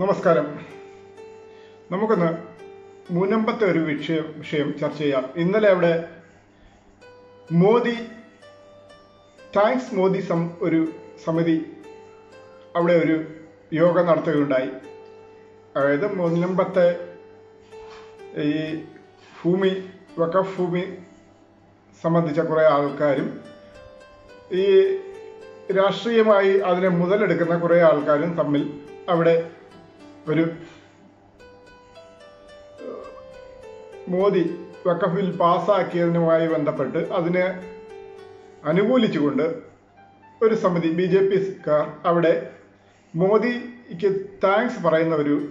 നമസ്കാരം. നമുക്കൊന്ന് മുനമ്പത്തെ ഒരു വിഷയം വിഷയം ചർച്ച ചെയ്യാം. ഇന്നലെ അവിടെ മോദി താങ്ക്സ് മോദി സം ഒരു സമിതി അവിടെ ഒരു യോഗം നടത്തുകയുണ്ടായി. അതായത് മുനമ്പത്തെ ഈ ഭൂമി വക്കഫ് ഭൂമി സംബന്ധിച്ച കുറേ ആൾക്കാരും ഈ രാഷ്ട്രീയമായി അതിനെ മുതലെടുക്കുന്ന കുറേ ആൾക്കാരും തമ്മിൽ അവിടെ ഒരു മോദി വക്കഫിൽ പാസ്സാക്കിയതിനുമായി ബന്ധപ്പെട്ട് അതിനെ അനുകൂലിച്ചുകൊണ്ട് ഒരു സമിതി ബി ജെ പിക്കാർ അവിടെ മോദിക്ക് താങ്ക്സ് പറയുന്ന ഒരു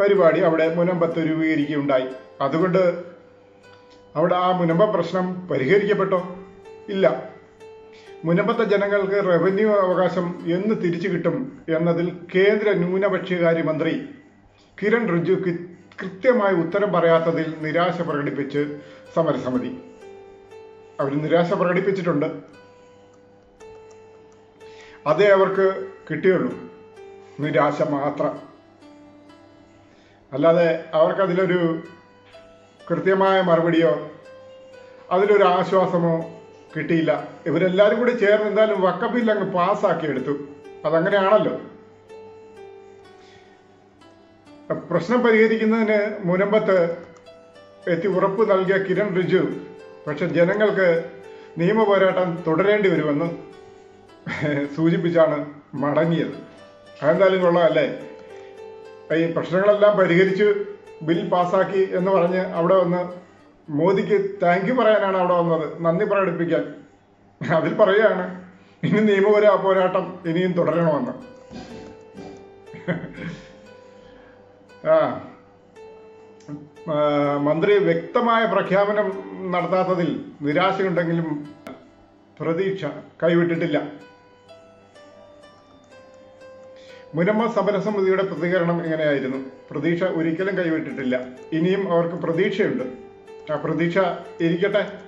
പരിപാടി അവിടെ മുനമ്പത്ത് രൂപീകരിക്കുകയുണ്ടായി. അതുകൊണ്ട് അവിടെ ആ മുനമ്പ പ്രശ്നം പരിഹരിക്കപ്പെട്ടോ? ഇല്ല. മുനമ്പത്തെ ജനങ്ങൾക്ക് റവന്യൂ അവകാശം എന്ന് തിരിച്ചു കിട്ടും എന്നതിൽ കേന്ദ്ര ന്യൂനപക്ഷകാര്യ മന്ത്രി കിരൺ റിജു കൃത്യമായി ഉത്തരം പറയാത്തതിൽ നിരാശ പ്രകടിപ്പിച്ച് സമരസമിതി. അവർ നിരാശ പ്രകടിപ്പിച്ചിട്ടുണ്ട്. അതേ അവർക്ക് കിട്ടിയുള്ളൂ. നിരാശ മാത്രം. അല്ലാതെ അവർക്കതിലൊരു കൃത്യമായ മറുപടിയോ അതിലൊരു ആശ്വാസമോ കിട്ടിയില്ല. ഇവരെല്ലാവരും കൂടി ചേർന്ന് എന്തായാലും വക്കബിൽ അങ്ങ് പാസ്സാക്കി എടുത്തു. അതങ്ങനെയാണല്ലോ. പ്രശ്നം പരിഹരിക്കുന്നതിന് മുനമ്പത്ത് എത്തി ഉറപ്പ് നൽകിയ കിരൺ റിജു. പക്ഷെ ജനങ്ങൾക്ക് നിയമപോരാട്ടം തുടരേണ്ടി വരുമെന്ന് സൂചിപ്പിച്ചാണ് മടങ്ങിയത്. അതെന്തായാലും കൊള്ളാമല്ലേ? ഈ പ്രശ്നങ്ങളെല്ലാം പരിഹരിച്ച് ബിൽ പാസ്സാക്കി എന്ന് പറഞ്ഞ് അവിടെ വന്ന് മോദിക്ക് താങ്ക് യു പറയാനാണ് അവിടെ വന്നത്. നന്ദി പ്രകടിപ്പിക്കാൻ. അതിൽ പറയുകയാണ് ഇനി നിയമപര പോരാട്ടം ഇനിയും തുടരണമെന്ന്. ആ, മന്ത്രി വ്യക്തമായ പ്രഖ്യാപനം നടത്താത്തതിൽ നിരാശയുണ്ടെങ്കിലും പ്രതീക്ഷ കൈവിട്ടിട്ടില്ല. മുനമ്മ സമരസമിതിയുടെ പ്രതികരണം ഇങ്ങനെയായിരുന്നു പ്രതീക്ഷ ഒരിക്കലും കൈവിട്ടിട്ടില്ല. ഇനിയും അവർക്ക് പ്രതീക്ഷയുണ്ട്. ആ പ്രതീക്ഷ ഇരിക്കട്ടെ.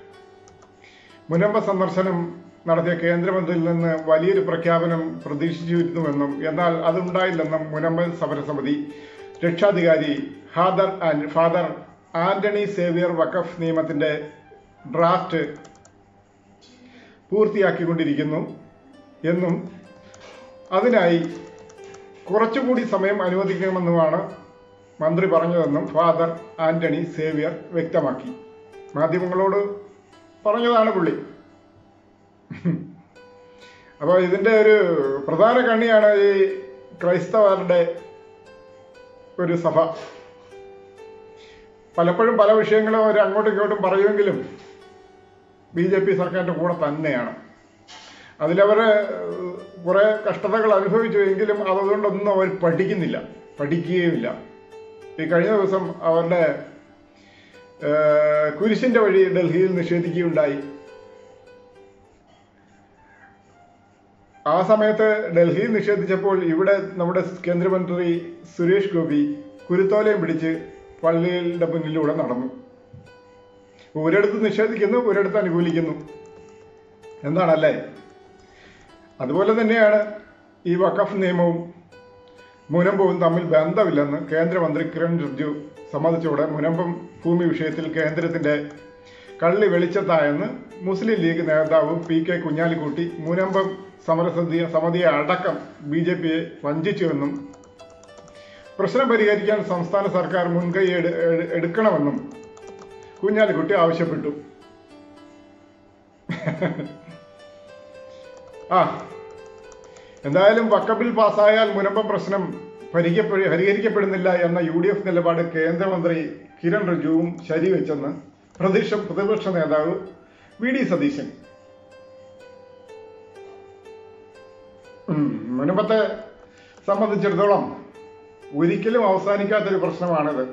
മുനമ്പ സന്ദർശനം നടത്തിയ കേന്ദ്രമന്ത്രിയിൽ നിന്ന് വലിയൊരു പ്രഖ്യാപനം പ്രതീക്ഷിച്ചിരുന്നുവെന്നും എന്നാൽ അതുണ്ടായില്ലെന്നും മുനമ്പ സമരസമിതി രക്ഷാധികാരി ഹാദർ and father Antony Xavier Waqf നിയമത്തിന്റെ ഡ്രാഫ്റ്റ് പൂർത്തിയാക്കിക്കൊണ്ടിരിക്കുന്നു എന്നും അതിനായി കുറച്ചുകൂടി സമയം അനുവദിക്കണമെന്നുമാണ് മന്ത്രി പറഞ്ഞതെന്നും ഫാദർ ആന്റണി സേവിയർ വ്യക്തമാക്കി. മാധ്യമങ്ങളോട് പറഞ്ഞതാണ് പുള്ളി. അപ്പോൾ ഇതിന്റെ ഒരു പ്രധാന കണ്ണിയാണ് ഈ ക്രൈസ്തവരുടെ ഒരു സഭ. പലപ്പോഴും പല വിഷയങ്ങളും അവർ അങ്ങോട്ടും ഇങ്ങോട്ടും പറയുമെങ്കിലും ബി ജെ പി സർക്കാരിന്റെ കൂടെ തന്നെയാണ്. അതിലവർ കുറേ കഷ്ടതകൾ അനുഭവിച്ചു എങ്കിലും അതുകൊണ്ടൊന്നും അവർ പഠിക്കുന്നില്ല. പഠിക്കുകയുമില്ല. ഈ കഴിഞ്ഞ ദിവസം അവരുടെ കുരിശിന്റെ വഴി ഡൽഹിയിൽ നിഷേധിക്കുകയുണ്ടായി. ആ സമയത്ത് ഡൽഹിയിൽ നിഷേധിച്ചപ്പോൾ ഇവിടെ നമ്മുടെ കേന്ദ്രമന്ത്രി സുരേഷ് ഗോപി കുരുത്തോലയും പിടിച്ച് പള്ളിയുടെ മുന്നിലൂടെ നടന്നു. ഒരിടത്ത് നിഷേധിക്കുന്നു ഒരിടത്ത് അനുകൂലിക്കുന്നു. എന്താണല്ലേ അതുപോലെ തന്നെയാണ് ഈ വഖഫ് നിയമവും മുനമ്പവും തമ്മിൽ ബന്ധമില്ലെന്ന് കേന്ദ്രമന്ത്രി കിരൺ റിജു സമ്മതിച്ചോടെ മുനമ്പം ഭൂമി വിഷയത്തിൽ കേന്ദ്രത്തിന്റെ കള്ളി വെളിച്ചത്തായെന്ന് മുസ്ലിം ലീഗ് നേതാവ് പി കെ കുഞ്ഞാലിക്കുട്ടി മുനമ്പം സമരസമിതി സമിതിയെ അടക്കം ബി ജെ പിയെ വഞ്ചിച്ചുവെന്നും പ്രശ്നം പരിഹരിക്കാൻ സംസ്ഥാന സർക്കാർ മുൻകൈ എടു- എടു- എടുക്കണമെന്നും കുഞ്ഞാലിക്കുട്ടി ആവശ്യപ്പെട്ടു. ആ എന്തായാലും വക്കബിൽ പാസ്സായാൽ മുനമ്പം പ്രശ്നം പരിഹരിക്കപ്പെ പരിഹരിക്കപ്പെടുന്നില്ല എന്ന യു ഡി എഫ് നിലപാട് കേന്ദ്രമന്ത്രി കിരൺ റിജുവും ശരിവെച്ചെന്ന് പ്രതിപക്ഷ പ്രതിപക്ഷ നേതാവ് വി ഡി സതീശൻ. മുൻപത്തെ സംബന്ധിച്ചിടത്തോളം ഒരിക്കലും അവസാനിക്കാത്തൊരു പ്രശ്നമാണിത്.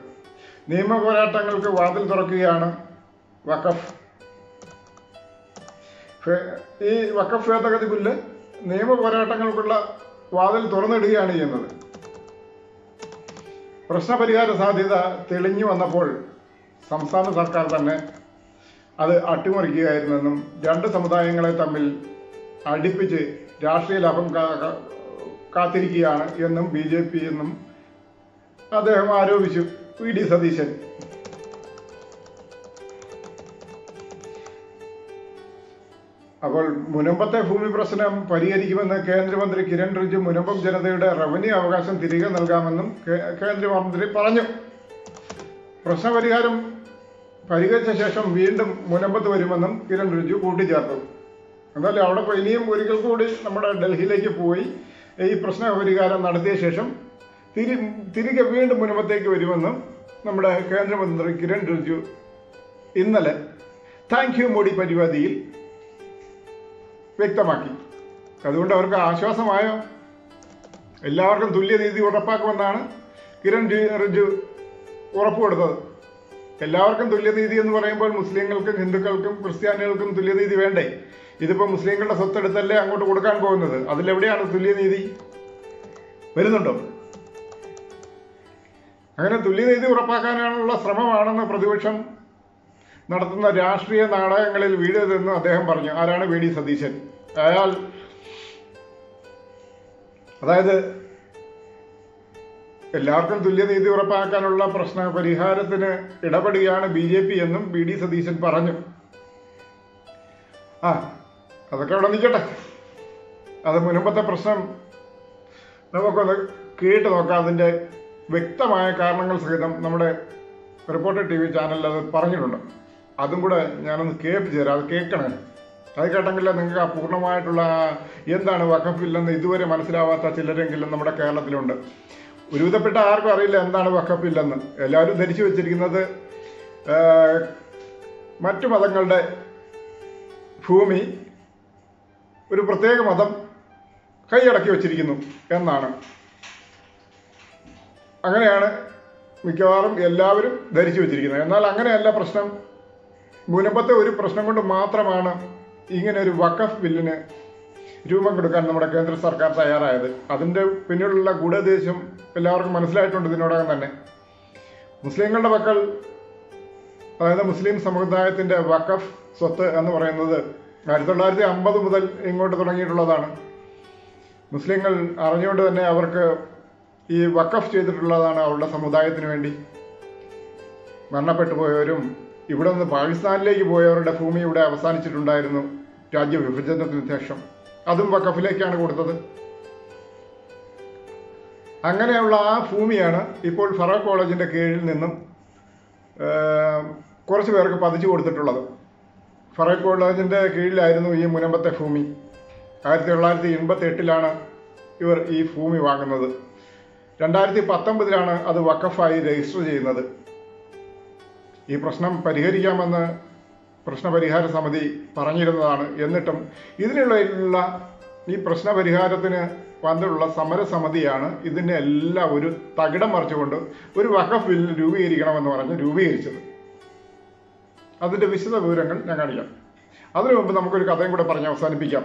നിയമ പോരാട്ടങ്ങൾക്ക് വാതിൽ തുറക്കുകയാണ് വഖഫ്. ഈ വഖഫ് ഭേദഗതി ബില്ല് നിയമ പോരാട്ടങ്ങൾക്കുള്ള വാതിൽ തുറന്നിടുകയാണ് ചെയ്യുന്നത്. പ്രശ്നപരിഹാര സാധ്യത തെളിഞ്ഞു വന്നപ്പോൾ സംസ്ഥാന സർക്കാർ തന്നെ അത് അട്ടിമറിക്കുകയായിരുന്നെന്നും രണ്ട് സമുദായങ്ങളെ തമ്മിൽ അടുപ്പിച്ച് രാഷ്ട്രീയ ലാഭം കാത്തിരിക്കുകയാണ് എന്നും ബി ജെ പി എന്നും അദ്ദേഹം ആരോപിച്ചു. വി ഡി സതീശൻ അപ്പോൾ മുനമ്പത്തെ ഭൂമി പ്രശ്നം പരിഹരിക്കുമെന്ന് കേന്ദ്രമന്ത്രി കിരൺ റിജു മുനമ്പം ജനതയുടെ റവന്യൂ അവകാശം തിരികെ നൽകാമെന്നും കേന്ദ്രമന്ത്രി പറഞ്ഞു. പ്രശ്നപരിഹാരം പരിഹരിച്ച ശേഷം വീണ്ടും മുനമ്പത്ത് വരുമെന്നും കിരൺ റിജു കൂട്ടിച്ചേർത്തു. എന്നാലും അവിടെ ഇനിയും ഒരിക്കൽ കൂടി നമ്മുടെ ഡൽഹിയിലേക്ക് പോയി ഈ പ്രശ്ന പരിഹാരം നടത്തിയ ശേഷം തിരി തിരികെ വീണ്ടും മുനമ്പത്തേക്ക് വരുമെന്നും നമ്മുടെ കേന്ദ്രമന്ത്രി കിരൺ റിജു ഇന്നലെ താങ്ക് യു മോഡി പരിപാടിയിൽ വ്യക്തമാക്കി. അതുകൊണ്ട് അവർക്ക് ആശ്വാസമായോ? എല്ലാവർക്കും തുല്യനീതി ഉറപ്പാക്കുമെന്നാണ് കിരൺ റിജു ഉറപ്പ് കൊടുത്തത് എല്ലാവർക്കും തുല്യനീതി എന്ന് പറയുമ്പോൾ മുസ്ലിങ്ങൾക്കും ഹിന്ദുക്കൾക്കും ക്രിസ്ത്യാനികൾക്കും തുല്യനീതി വേണ്ടേ? ഇതിപ്പോൾ മുസ്ലിങ്ങളുടെ സ്വത്തെടുത്തല്ലേ അങ്ങോട്ട് കൊടുക്കാൻ പോകുന്നത്? അതിലെവിടെയാണ് തുല്യനീതി വരുന്നുണ്ടോ? അങ്ങനെ തുല്യനീതി ഉറപ്പാക്കാനുള്ള ശ്രമമാണെന്ന് പ്രതിപക്ഷം നടത്തുന്ന രാഷ്ട്രീയ നാടകങ്ങളിൽ വീഴരുതെന്ന് അദ്ദേഹം പറഞ്ഞു. ആരാണ് വി ഡി സതീശൻ? അയാൾ അതായത് എല്ലാവർക്കും തുല്യനീതി ഉറപ്പാക്കാനുള്ള പ്രശ്ന പരിഹാരത്തിന് ഇടപെടുകയാണ് ബി ജെ പി എന്നും ബി ഡി സതീശൻ പറഞ്ഞു. ആ അതൊക്കെ അവിടെ നിൽക്കട്ടെ. അത് മുൻപത്തെ പ്രശ്നം. നമുക്കൊന്ന് കേട്ട് നോക്കാം അതിന്റെ വ്യക്തമായ കാരണങ്ങൾ സഹിതം നമ്മുടെ റിപ്പോർട്ടർ ടി വി ചാനലിൽ അത് പറഞ്ഞിട്ടുണ്ട്. അതും കൂടെ ഞാനൊന്ന് കേൾപ്പിച്ചു തരാം അത് കേൾക്കണേ? അത് കേട്ടെങ്കിൽ നിങ്ങൾക്ക് ആ പൂർണമായിട്ടുള്ള എന്താണ് വഖഫില്ലെന്ന് ഇതുവരെ മനസ്സിലാവാത്ത ചിലരെങ്കിലും നമ്മുടെ കേരളത്തിലുണ്ട്. ഒരുവിധപ്പെട്ട ആർക്കും അറിയില്ല എന്താണ് വഖഫില്ലെന്ന്. എല്ലാവരും ധരിച്ചു വെച്ചിരിക്കുന്നത് മറ്റു മതങ്ങളുടെ ഭൂമി ഒരു പ്രത്യേക മതം കൈയടക്കി വച്ചിരിക്കുന്നു എന്നാണ്. അങ്ങനെയാണ് മിക്കവാറും എല്ലാവരും ധരിച്ചു വെച്ചിരിക്കുന്നത്. എന്നാൽ അങ്ങനെയല്ല പ്രശ്നം. മുനമ്പത്തെ ഒരു പ്രശ്നം കൊണ്ട് മാത്രമാണ് ഇങ്ങനെ ഒരു വഖഫ് ബില്ലിന് രൂപം കൊടുക്കാൻ നമ്മുടെ കേന്ദ്ര സർക്കാർ തയ്യാറായത്. അതിന്റെ പിന്നിലുള്ള ഗൂഢദേശം എല്ലാവർക്കും മനസ്സിലായിട്ടുണ്ട് ഇതിനോടകം തന്നെ. മുസ്ലിങ്ങളുടെ പക്കൽ അതായത് മുസ്ലിം സമുദായത്തിന്റെ വഖഫ് സ്വത്ത് എന്ന് പറയുന്നത് ആയിരത്തി തൊള്ളായിരത്തി അമ്പത് മുതൽ ഇങ്ങോട്ട് തുടങ്ങിയിട്ടുള്ളതാണ്. മുസ്ലിങ്ങൾ അറിഞ്ഞുകൊണ്ട് തന്നെ അവർക്ക് ഈ വഖഫ് ചെയ്തിട്ടുള്ളതാണ് അവരുടെ സമുദായത്തിന് വേണ്ടി മരണപ്പെട്ടു പോയവരും ഇവിടെ നിന്ന് പാകിസ്ഥാനിലേക്ക് പോയവരുടെ ഭൂമി ഇവിടെ അവസാനിച്ചിട്ടുണ്ടായിരുന്നു. രാജ്യവിഭജനത്തിന് ശേഷം. അതും വഖഫിലേക്കാണ് കൊടുത്തത്. അങ്ങനെയുള്ള ആ ഭൂമിയാണ് ഇപ്പോൾ ഫറോ കോളേജിന്റെ കീഴിൽ നിന്നും കുറച്ച് പേർക്ക് പതിച്ചു കൊടുത്തിട്ടുള്ളത്. ഫറോ കോളേജിന്റെ കീഴിലായിരുന്നു ഈ മുനമ്പത്തെ ഭൂമി. ആയിരത്തി തൊള്ളായിരത്തി എൺപത്തി എട്ടിലാണ് ഇവർ ഈ ഭൂമി വാങ്ങുന്നത്. രണ്ടായിരത്തി പത്തൊമ്പതിലാണ് അത് വഖഫായി രജിസ്റ്റർ ചെയ്യുന്നത്. ഈ പ്രശ്നം പരിഹരിക്കാമെന്ന് പ്രശ്നപരിഹാര സമിതി പറഞ്ഞിരുന്നതാണ്. എന്നിട്ടും ഇതിനുള്ള ഈ പ്രശ്നപരിഹാരത്തിന് വന്നിട്ടുള്ള സമരസമിതിയാണ് ഇതിന്റെ എല്ലാം ഒരു തകിടം മറിച്ചുകൊണ്ട് ഒരു വഖഫ് ബിൽ രൂപീകരിക്കണമെന്ന് പറഞ്ഞ് രൂപീകരിച്ചത്. അതിന്റെ വിശദ വിവരങ്ങൾ ഞാൻ കാണിക്കാം. അതിനു മുമ്പ് നമുക്കൊരു കഥയും കൂടെ പറഞ്ഞ് അവസാനിപ്പിക്കാം.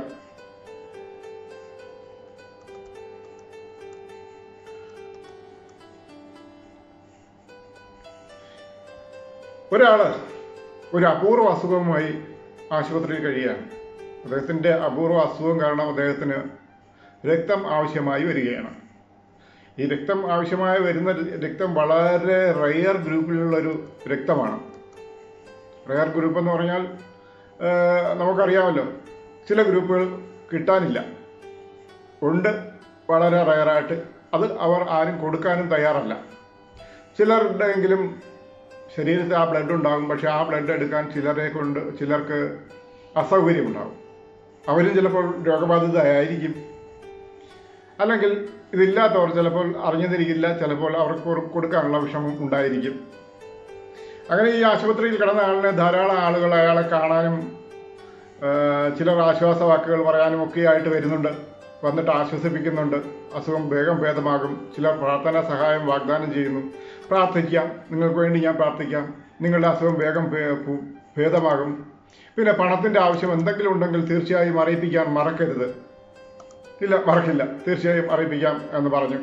ഒരാൾ ഒരു അപൂർവ അസുഖവുമായി ആശുപത്രിയിൽ കഴിയുകയാണ്. അദ്ദേഹത്തിന്റെ അപൂർവ അസുഖം കാരണം അദ്ദേഹത്തിന് രക്തം ആവശ്യമായി വരികയാണ്. ഈ രക്തം ആവശ്യമായി വരുന്ന രക്തം വളരെ റയർ ഗ്രൂപ്പിലുള്ളൊരു രക്തമാണ്. റയർ ഗ്രൂപ്പ് എന്ന് പറഞ്ഞാൽ നമുക്കറിയാമല്ലോ ചില ഗ്രൂപ്പുകൾ കിട്ടാനില്ല. ഉണ്ട് വളരെ റയറായിട്ട് അത് അവർ ആരും കൊടുക്കാനും തയ്യാറല്ല. ചിലരുടെയെങ്കിലും ശരീരത്തിൽ ആ ബ്ലഡ് ഉണ്ടാകും പക്ഷെ ആ ബ്ലഡ് എടുക്കാൻ ചിലരെ കൊണ്ട് ചിലർക്ക് അസൗകര്യമുണ്ടാകും. അവരും ചിലപ്പോൾ രോഗബാധിതരായിരിക്കും. അല്ലെങ്കിൽ ഇതില്ലാത്തവർ ചിലപ്പോൾ അറിഞ്ഞതിരിക്കില്ല ചിലപ്പോൾ അവർക്ക് കൊടുക്കാനുള്ള വിഷമം ഉണ്ടായിരിക്കും. അങ്ങനെ ഈ ആശുപത്രിയിൽ കിടന്ന ആളിനെ ധാരാളം ആളുകൾ അയാളെ കാണാനും ചിലർ ആശ്വാസ വാക്കുകൾ പറയാനും ഒക്കെ ആയിട്ട് വരുന്നുണ്ട്. വന്നിട്ട് ആശ്വസിപ്പിക്കുന്നുണ്ട്. അസുഖം വേഗം ഭേദമാകും. ചിലർ പ്രാർത്ഥനാ സഹായം വാഗ്ദാനം ചെയ്യുന്നു. പ്രാർത്ഥിക്കാം. നിങ്ങൾക്ക് വേണ്ടി ഞാൻ പ്രാർത്ഥിക്കാം. നിങ്ങളുടെ അസുഖം വേഗം ഭേദമാകും. പിന്നെ പണത്തിന്റെ ആവശ്യം എന്തെങ്കിലും ഉണ്ടെങ്കിൽ തീർച്ചയായും അറിയിപ്പിക്കാൻ മറക്കരുത്. ഇല്ല മറക്കില്ല. തീർച്ചയായും അറിയിപ്പിക്കാം എന്ന് പറഞ്ഞു.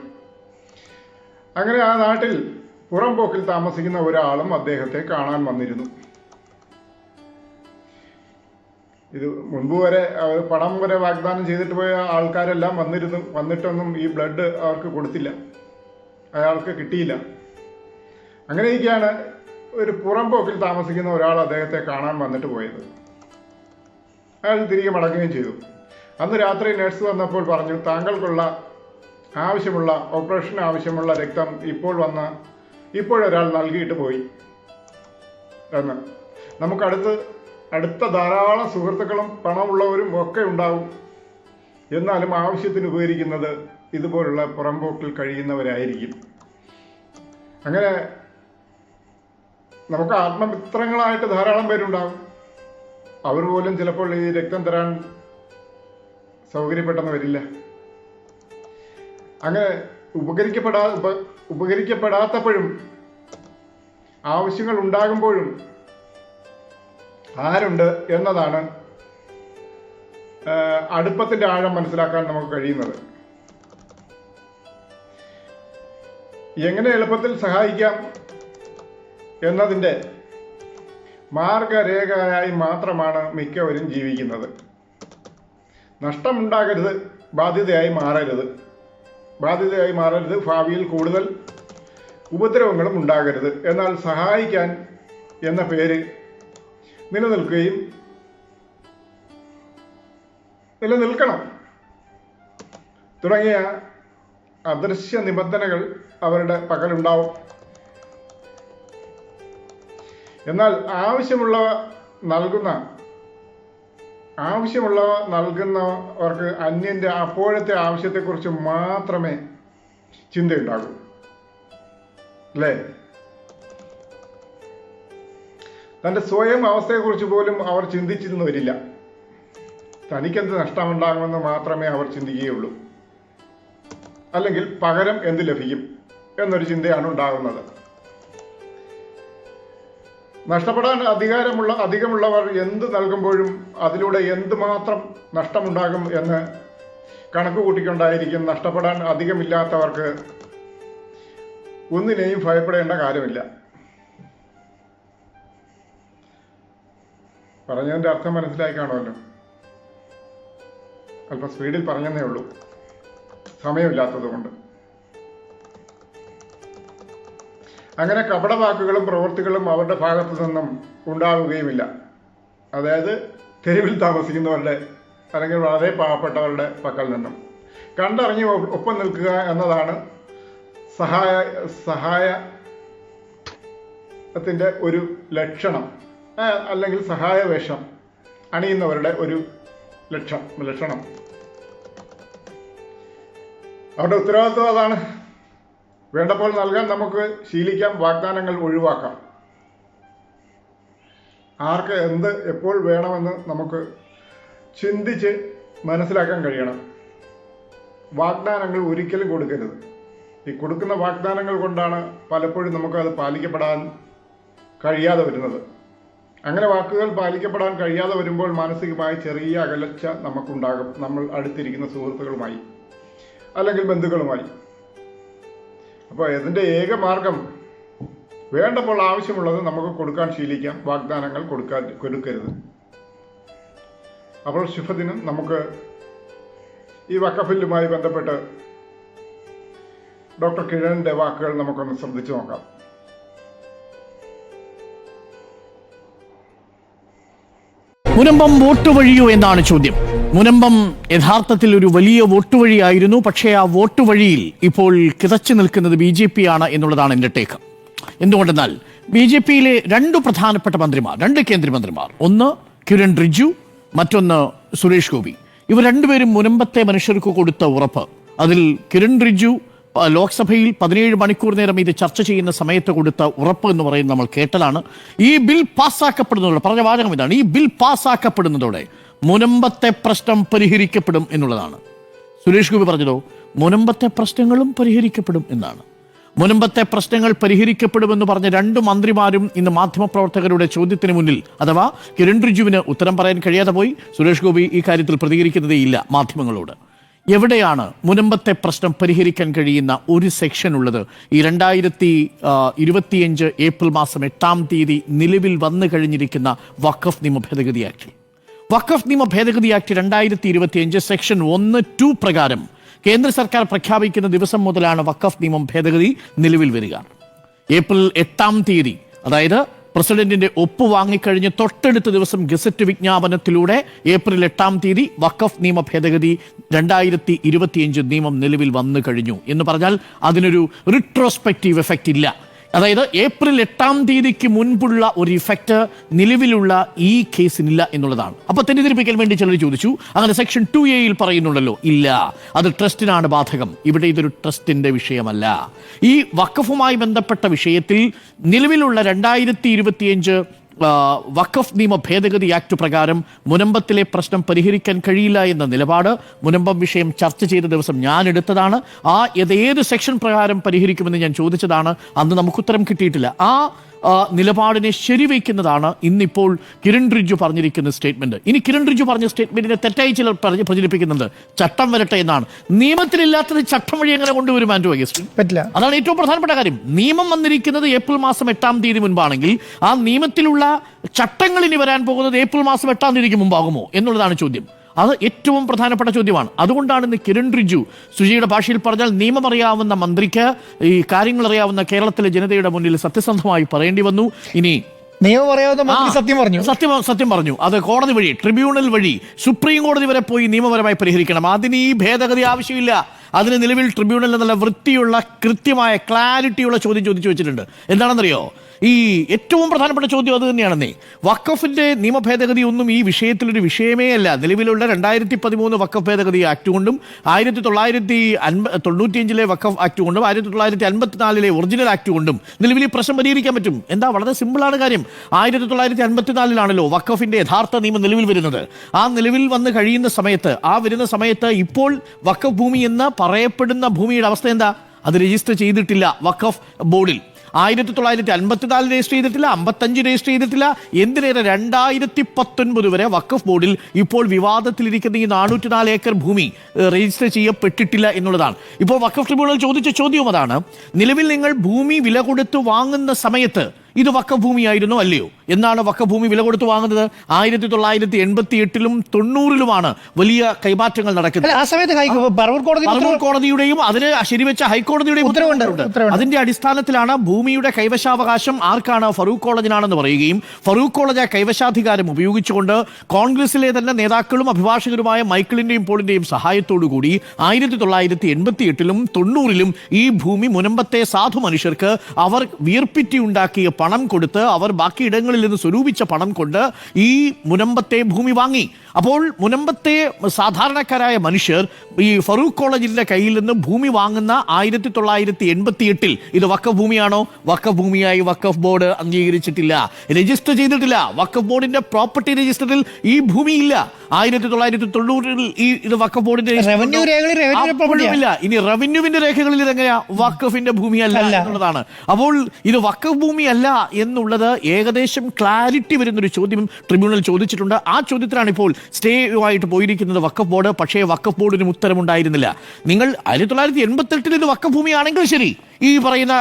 അങ്ങനെ ആ നാട്ടിൽ പുറംപോക്കിൽ താമസിക്കുന്ന ഒരാളും അദ്ദേഹത്തെ കാണാൻ വന്നിരുന്നു. ഇത് മുൻപ് വരെ പണം വരെ വാഗ്ദാനം ചെയ്തിട്ട് പോയ ആൾക്കാരെല്ലാം വന്നിരുന്നു വന്നിട്ടൊന്നും ഈ ബ്ലഡ് അവർക്ക് കൊടുത്തില്ല. അയാൾക്ക് കിട്ടിയില്ല. അങ്ങനെയൊക്കെയാണ് ഒരു പുറംപോക്കിൽ താമസിക്കുന്ന ഒരാൾ അദ്ദേഹത്തെ കാണാൻ വന്നിട്ട് പോയത്. അയാൾ തിരികെ മടങ്ങുകയും ചെയ്തു. അന്ന് രാത്രി നഴ്സ് വന്നപ്പോൾ പറഞ്ഞു താങ്കൾക്കുള്ള ആവശ്യമുള്ള ഓപ്പറേഷന് ആവശ്യമുള്ള രക്തം ഇപ്പോൾ വന്ന ഇപ്പോഴൊരാൾ നൽകിയിട്ട് പോയി. എന്ന്. നമുക്കടുത്ത് അടുത്ത ധാരാളം സുഹൃത്തുക്കളും പണമുള്ളവരും ഒക്കെ ഉണ്ടാവും. എന്നാലും ആവശ്യത്തിന് ഉപകരിക്കുന്നത് ഇതുപോലുള്ള പുറംപോക്കിൽ കഴിയുന്നവരായിരിക്കും. അങ്ങനെ നമുക്ക് ആത്മമിത്രങ്ങളായിട്ട് ധാരാളം പേരുണ്ടാവും. അവർ പോലും ചിലപ്പോൾ ഈ രക്തം തരാൻ സൗകര്യപ്പെട്ടെന്ന് വരില്ല. അങ്ങനെ ഉപകരിക്കപ്പെടാ ഉപ ഉപകരിക്കപ്പെടാത്തപ്പോഴും ആവശ്യങ്ങൾ ഉണ്ടാകുമ്പോഴും ആരുണ്ട് എന്നതാണ് അടുപ്പത്തിന്റെ ആഴം മനസ്സിലാക്കാൻ നമുക്ക് കഴിയുന്നത്. എങ്ങനെ എളുപ്പത്തിൽ സഹായിക്കാം എന്നതിന്റെ മാർഗരേഖയായി മാത്രമാണ് മിക്കവരും ജീവിക്കുന്നത്. നഷ്ടമുണ്ടാകരുത് ബാധ്യതയായി മാറരുത്. ബാധ്യതയായി മാറരുത് ഭാവിയിൽ കൂടുതൽ ഉപദ്രവങ്ങളും ഉണ്ടാകരുത്. എന്നാൽ സഹായിക്കാൻ എന്ന പേര് നിലനിൽക്കുകയും നിലനിൽക്കണം. തുടങ്ങിയ അദൃശ്യ നിബന്ധനകൾ അവരുടെ പകലുണ്ടാവും എന്നാൽ ആവശ്യമുള്ളവ നൽകുന്ന ആവശ്യമുള്ളവ നൽകുന്നവർക്ക് അന്യന്റെ അപ്പോഴത്തെ ആവശ്യത്തെക്കുറിച്ച് മാത്രമേ ചിന്തയുണ്ടാകൂ. അല്ലേ? തന്റെ സ്വയം അവസ്ഥയെക്കുറിച്ച് പോലും അവർ ചിന്തിച്ചിരുന്നു വരില്ല തനിക്കെന്ത് നഷ്ടമുണ്ടാകുമെന്ന് മാത്രമേ അവർ ചിന്തിക്കുകയുള്ളൂ. അല്ലെങ്കിൽ പകരം എന്ത് ലഭിക്കും എന്നൊരു ചിന്തയാണ് ഉണ്ടാകുന്നത്. നഷ്ടപ്പെടാൻ അധികാരമുള്ള അധികമുള്ളവർ എന്ത് നൽകുമ്പോഴും അതിലൂടെ എന്തുമാത്രം നഷ്ടമുണ്ടാകും എന്ന് കണക്ക് കൂട്ടിക്കൊണ്ടായിരിക്കും നഷ്ടപ്പെടാൻ അധികമില്ലാത്തവർക്ക് ഒന്നിനെയും ഭയപ്പെടേണ്ട കാര്യമില്ല. പറഞ്ഞതിന്റെ അർത്ഥം മനസ്സിലായി കാണുമല്ലോ. അല്പം സ്പീഡിൽ പറഞ്ഞെന്നേ ഉള്ളൂ. സമയമില്ലാത്തത് കൊണ്ട് അങ്ങനെ കപടവാക്കുകളും പ്രവൃത്തികളും അവരുടെ ഭാഗത്തു നിന്നും ഉണ്ടാവുകയുമില്ല. അതായത് തെരുവിൽ താമസിക്കുന്നവരുടെ അല്ലെങ്കിൽ വളരെ പാവപ്പെട്ടവരുടെ പക്കൽ നിന്നും. കണ്ടറിഞ്ഞ് ഒപ്പം നിൽക്കുക എന്നതാണ് സഹായ സഹായത്തിന്റെ ഒരു ലക്ഷണം. അല്ലെങ്കിൽ സഹായ വേഷം അണിയുന്നവരുടെ ഒരു ലക്ഷം ലക്ഷണം. അവരുടെ ഉത്തരവാദിത്വം അതാണ്. വേണ്ടപ്പോൾ നൽകാൻ നമുക്ക് ശീലിക്കാം വാഗ്ദാനങ്ങൾ ഒഴിവാക്കാം. ആർക്ക് എന്ത് എപ്പോൾ വേണമെന്ന് നമുക്ക് ചിന്തിച്ച് മനസ്സിലാക്കാൻ കഴിയണം. വാഗ്ദാനങ്ങൾ ഒരിക്കലും കൊടുക്കരുത്. ഈ കൊടുക്കുന്ന വാഗ്ദാനങ്ങൾ കൊണ്ടാണ് പലപ്പോഴും നമുക്ക് അത് പാലിക്കപ്പെടാൻ കഴിയാതെ വരുന്നത്. അങ്ങനെ വാക്കുകൾ പാലിക്കപ്പെടാൻ കഴിയാതെ വരുമ്പോൾ മാനസികമായ ചെറിയ അകലച്ച നമുക്കുണ്ടാകും. നമ്മൾ അടുത്തിരിക്കുന്ന സുഹൃത്തുക്കളുമായി അല്ലെങ്കിൽ ബന്ധുക്കളുമായി. അപ്പോൾ ഇതിന്റെ ഏക മാർഗം വേണ്ടപ്പോൾ ആവശ്യമുള്ളത് നമുക്ക് കൊടുക്കാൻ ശീലിക്കാം. വാഗ്ദാനങ്ങൾ കൊടുക്കാൻ കൊടുക്കരുത്. അപ്പോൾ ശുഭദിനം. നമുക്ക് ഈ വക്കഫില്ലുമായി ബന്ധപ്പെട്ട് ഡോക്ടർ കിരണിന്റെ വാക്കുകൾ നമുക്കൊന്ന് ശ്രദ്ധിച്ചു നോക്കാം. മുനമ്പം വോട്ട് വഴിയോ എന്നാണ് ചോദ്യം. മുനമ്പം യഥാർത്ഥത്തിൽ ഒരു വലിയ വോട്ട് വഴിയായിരുന്നു പക്ഷേ ആ വോട്ട് വഴിയിൽ ഇപ്പോൾ കിതച്ചു നിൽക്കുന്നത് ബി ജെ പി ആണ് എന്നുള്ളതാണ് എന്റെ ടേക്ക്. എന്തുകൊണ്ടെന്നാൽ ബി ജെ പിയിലെ രണ്ട് പ്രധാനപ്പെട്ട മന്ത്രിമാർ രണ്ട് കേന്ദ്രമന്ത്രിമാർ ഒന്ന് കിരൺ റിജു മറ്റൊന്ന് സുരേഷ് ഗോപി. ഇവർ രണ്ടുപേരും മുനമ്പത്തെ മനുഷ്യർക്ക് കൊടുത്ത ഉറപ്പ്. അതിൽ കിരൺ റിജു ലോക്സഭയിൽ പതിനേഴ് മണിക്കൂർ നേരം ഇത് ചർച്ച ചെയ്യുന്ന സമയത്ത് കൊടുത്ത ഉറപ്പ് എന്ന് പറയുന്നത് നമ്മൾ കേട്ടതാണ്. ഈ ബിൽ പാസ്സാക്കപ്പെടുന്നതോടെ പറഞ്ഞ വാചകം ഇതാണ് ഈ ബിൽ പാസ്സാക്കപ്പെടുന്നതോടെ മുനമ്പത്തെ പ്രശ്നം പരിഹരിക്കപ്പെടും എന്നുള്ളതാണ്. സുരേഷ് ഗോപി പറഞ്ഞതോ മുനമ്പത്തെ പ്രശ്നങ്ങളും പരിഹരിക്കപ്പെടും എന്നാണ്. മുനമ്പത്തെ പ്രശ്നങ്ങൾ പരിഹരിക്കപ്പെടുമെന്ന് പറഞ്ഞ രണ്ട് മന്ത്രിമാരും ഇന്ന് മാധ്യമപ്രവർത്തകരുടെ ചോദ്യത്തിന് മുന്നിൽ അഥവാ കിരൺ റിജുവിന് ഉത്തരം പറയാൻ കഴിയാതെ പോയി. സുരേഷ് ഗോപി ഈ കാര്യത്തിൽ പ്രതികരിക്കുന്നതേ ഇല്ല മാധ്യമങ്ങളോട്. എവിടെയാണ് മുനമ്പത്തെ പ്രശ്നം പരിഹരിക്കാൻ കഴിയുന്ന ഒരു സെക്ഷൻ ഉള്ളത്? ഈ രണ്ടായിരത്തി ഇരുപത്തിയഞ്ച് ഏപ്രിൽ മാസം എട്ടാം തീയതി നിലവിൽ വന്നു കഴിഞ്ഞിരിക്കുന്ന വഖഫ് നിയമ ഭേദഗതി ആക്ട്. വഖഫ് നിയമ ഭേദഗതി ആക്ട് രണ്ടായിരത്തി ഇരുപത്തിയഞ്ച് സെക്ഷൻ ഒന്ന് ടു പ്രകാരം കേന്ദ്ര സർക്കാർ പ്രഖ്യാപിക്കുന്ന ദിവസം മുതലാണ് വഖഫ് നിയമം ഭേദഗതി നിലവിൽ വരിക. ഏപ്രിൽ എട്ടാം തീയതി അതായത് പ്രസിഡന്റിന്റെ ഒപ്പ് വാങ്ങിക്കഴിഞ്ഞ് തൊട്ടടുത്ത ദിവസം ഗസറ്റ് വിജ്ഞാപനത്തിലൂടെ ഏപ്രിൽ എട്ടാം തീയതി വഖഫ് നിയമ ഭേദഗതി രണ്ടായിരത്തി ഇരുപത്തിയഞ്ച് നിയമം നിലവിൽ വന്നു കഴിഞ്ഞു. എന്ന് പറഞ്ഞാൽ അതിനൊരു റിട്രോസ്പെക്റ്റീവ് എഫക്റ്റ് ഇല്ല. അതായത് ഏപ്രിൽ എട്ടാം തീയതിക്ക് മുൻപുള്ള ഒരു ഇഫക്റ്റ് നിലവിലുള്ള ഈ കേസിനില്ല എന്നുള്ളതാണ്. അപ്പൊ തെറ്റിദ്ധരിപ്പിക്കാൻ വേണ്ടി ചിലർ ചോദിച്ചു. അങ്ങനെ സെക്ഷൻ ടു എയിൽ പറയുന്നുണ്ടല്ലോ ഇല്ല അത് ട്രസ്റ്റിനാണ് ബാധകം. ഇവിടെ ഇതൊരു ട്രസ്റ്റിന്റെ വിഷയമല്ല. ഈ വക്കഫുമായി ബന്ധപ്പെട്ട വിഷയത്തിൽ നിലവിലുള്ള രണ്ടായിരത്തി വഖഫ് നിയമ ഭേദഗതി ആക്ട് പ്രകാരം മുനമ്പത്തിലെ പ്രശ്നം പരിഹരിക്കാൻ കഴിയില്ല എന്ന നിലപാട് മുനമ്പം വിഷയം ചർച്ച ചെയ്ത ദിവസം ഞാൻ എടുത്തതാണ്. ആ ഏത് സെക്ഷൻ പ്രകാരം പരിഹരിക്കുമെന്ന് ഞാൻ ചോദിച്ചതാണ്. അന്ന് നമുക്ക് ഉത്തരം കിട്ടിയിട്ടില്ല. ആ, നിലപാടിനെ ശരിവയ്ക്കുന്നതാണ് ഇന്നിപ്പോൾ കിരൺ റിജു പറഞ്ഞിരിക്കുന്ന സ്റ്റേറ്റ്മെന്റ്. ഇനി കിരൺ റിജു പറഞ്ഞ സ്റ്റേറ്റ്മെന്റിനെ തെറ്റായി ചിലർ പറഞ്ഞ് പ്രചരിപ്പിക്കുന്നുണ്ട്. ചട്ടം വരട്ടെ എന്നാണ്. നിയമത്തിലില്ലാത്തത് ചട്ടം വഴി എങ്ങനെ കൊണ്ടുവരും ആൻഡ്രോ അഗസ്റ്റിൻ? പറ്റില്ല. അതാണ് ഏറ്റവും പ്രധാനപ്പെട്ട കാര്യം. നിയമം വന്നിരിക്കുന്നത് ഏപ്രിൽ മാസം എട്ടാം തീയതി മുൻപാണെങ്കിൽ ആ നിയമത്തിലുള്ള ചട്ടങ്ങൾ ഇനി വരാൻ പോകുന്നത് ഏപ്രിൽ മാസം എട്ടാം തീയതിക്ക് മുമ്പാകുമോ എന്നുള്ളതാണ് ചോദ്യം. അത് ഏറ്റവും പ്രധാനപ്പെട്ട ചോദ്യമാണ്. അതുകൊണ്ടാണ് ഇന്ന് കിരൺ റിജു സുജിയുടെ ഭാഷയിൽ പറഞ്ഞാൽ നിയമം അറിയാവുന്ന മന്ത്രിക്ക് ഈ കാര്യങ്ങൾ അറിയാവുന്ന കേരളത്തിലെ ജനതയുടെ മുന്നിൽ സത്യസന്ധമായി പറയേണ്ടി വന്നു. ഇനി നിയമം അറിയാവുന്ന മന്ത്രി സത്യം പറഞ്ഞു. സത്യം സത്യം പറഞ്ഞു. അത് കോടതി വഴി ട്രിബ്യൂണൽ വഴി സുപ്രീം കോടതി വരെ പോയി നിയമപരമായി പരിഹരിക്കണം. അതിന് ഈ ഭേദഗതി ആവശ്യമില്ല. അതിന് നിലവിൽ ട്രിബ്യൂണൽ നല്ല വൃത്തിയുള്ള കൃത്യമായ ക്ലാരിറ്റിയുള്ള ചോദ്യം ചോദിച്ചു വെച്ചിട്ടുണ്ട്. എന്താണെന്നറിയോ? ഈ ഏറ്റവും പ്രധാനപ്പെട്ട ചോദ്യം അത് തന്നെയാണെന്നേ വഖഫിന്റെ നിയമഭേദഗതി ഒന്നും ഈ വിഷയത്തിലൊരു വിഷയമേ അല്ല. നിലവിലുള്ള രണ്ടായിരത്തി പതിമൂന്ന് വക്കഫ് ഭേദഗതി ആക്ട് കൊണ്ടും ആയിരത്തി തൊള്ളായിരത്തി അൻപ തൊണ്ണൂറ്റിയഞ്ചിലെ വക്കഫ് ആക്ട് കൊണ്ടും ആയിരത്തി തൊള്ളായിരത്തി അൻപത്തിനാലിലെ ഒറിജിനൽ ആക്ട് കൊണ്ടും നിലവിൽ ഈ പ്രശ്നം പരിഹരിക്കാൻ പറ്റും. എന്താ വളരെ സിമ്പിളാണ് കാര്യം. ആയിരത്തി തൊള്ളായിരത്തി അൻപത്തിനാലിലാണല്ലോ വഖഫിന്റെ യഥാർത്ഥ നിയമം നിലവിൽ വരുന്നത്. ആ നിലവിൽ വന്ന് കഴിയുന്ന സമയത്ത് ആ വരുന്ന സമയത്ത് ഇപ്പോൾ വക്കഫ് ഭൂമി എന്ന് പറയപ്പെടുന്ന ഭൂമിയുടെ അവസ്ഥ എന്താ? അത് രജിസ്റ്റർ ചെയ്തിട്ടില്ല വഖഫ് ബോർഡിൽ. ആയിരത്തി തൊള്ളായിരത്തി അൻപത്തിനാല് രജിസ്റ്റർ ചെയ്തിട്ടില്ല അമ്പത്തഞ്ച് രജിസ്റ്റർ ചെയ്തിട്ടില്ല. എന്തിനേറെ രണ്ടായിരത്തി പത്തൊൻപത് വരെ വഖഫ് ബോർഡിൽ ഇപ്പോൾ വിവാദത്തിലിരിക്കുന്ന ഈ നാനൂറ്റി നാല് ഏക്കർ ഭൂമി രജിസ്റ്റർ ചെയ്യപ്പെട്ടിട്ടില്ല എന്നുള്ളതാണ്. ഇപ്പോൾ വഖഫ് ട്രിബ്യൂണൽ ചോദിച്ച ചോദ്യവും അതാണ് നിലവിൽ നിങ്ങൾ ഭൂമി വില കൊടുത്ത് വാങ്ങുന്ന സമയത്ത് ഇത് വഖഫ് ഭൂമിയായിരുന്നോ അല്ലയോ? എന്നാണ് വക്കഭൂമി ഭൂമി വില കൊടുത്ത് വാങ്ങുന്നത്. ആയിരത്തി തൊള്ളായിരത്തി എൺപത്തി എട്ടിലും തൊണ്ണൂറിലുമാണ് വലിയ കൈമാറ്റങ്ങൾ നടക്കുന്നത്. ആ സമയത്ത് പറവൂർ കോടതിയുടെയും അതിന് ശരിവെച്ച ഹൈക്കോടതിയുടെയും ഉത്തരവുണ്ട്. അതിന്റെ അടിസ്ഥാനത്തിലാണ് ഭൂമിയുടെ കൈവശാവകാശം ആർക്കാണ് ഫറൂഖ് കോളേജിനാണെന്ന് പറയുകയും ഫറൂഖ് കോളേജ് കൈവശാധികാരം ഉപയോഗിച്ചുകൊണ്ട് കോൺഗ്രസിലെ തന്നെ നേതാക്കളും അഭിഭാഷകരുമായ മൈക്കിളിന്റെയും പോളിന്റെയും സഹായത്തോടു കൂടി ആയിരത്തി തൊള്ളായിരത്തി എൺപത്തി എട്ടിലും തൊണ്ണൂറിലും ഈ ഭൂമി മുനമ്പത്തെ സാധു മനുഷ്യർക്ക് അവർ വീർപ്പിറ്റി ഉണ്ടാക്കിയ പണം കൊടുത്ത് അവർ ബാക്കി ഇടങ്ങളിൽ നിന്ന് സ്വരൂപിച്ച പണം കൊണ്ട് ഈ മുനമ്പത്തെ ഭൂമി വാങ്ങി. അപ്പോൾ മുനമ്പത്തെ സാധാരണക്കാരായ മനുഷ്യർ ഈ ഫറൂഖ് കോളേജിന്റെ കയ്യിൽ നിന്ന് ഭൂമി വാങ്ങുന്ന ആയിരത്തി തൊള്ളായിരത്തി എൺപത്തി എട്ടിൽ ഇത് വക്കഫ് ഭൂമിയാണോ? വക്കഫ് ഭൂമിയായി വക്കഫ് ബോർഡ് അംഗീകരിച്ചിട്ടില്ല. രജിസ്റ്റർ ചെയ്തിട്ടില്ല. വക്കഫ് ബോർഡിന്റെ പ്രോപ്പർട്ടി രജിസ്റ്ററിൽ ഈ ഭൂമി ഇല്ല ആയിരത്തി തൊള്ളായിരത്തി തൊണ്ണൂറിൽ ഈ ഇത് വക്കഫ് ബോർഡിന്റെ. ഇല്ല ഇനി റവന്യൂവിന്റെ രേഖകളിൽ ഇതെങ്ങനെയാ വക്കഫിന്റെ ഭൂമിയല്ല എന്നുള്ളതാണ്. അപ്പോൾ ഇത് വക്കഫ് ഭൂമിയല്ല എന്നുള്ളത് ഏകദേശം ക്ലാരിറ്റി വരുന്നൊരു ചോദ്യം ട്രിബ്യൂണൽ ചോദിച്ചിട്ടുണ്ട്. ആ ചോദ്യത്തിലാണ് ഇപ്പോൾ സ്റ്റേ ആയിട്ട് പോയിരിക്കുന്നത് വക്കഫ് ബോർഡ്. പക്ഷേ വക്കഫ് ബോർഡിനും ഉത്തരമുണ്ടായിരുന്നില്ല. നിങ്ങൾ ആയിരത്തി തൊള്ളായിരത്തി എൺപത്തെട്ടിൽ ഇത് വക്കഫ് ഭൂമിയാണെങ്കിൽ ശരി. ഈ പറയുന്ന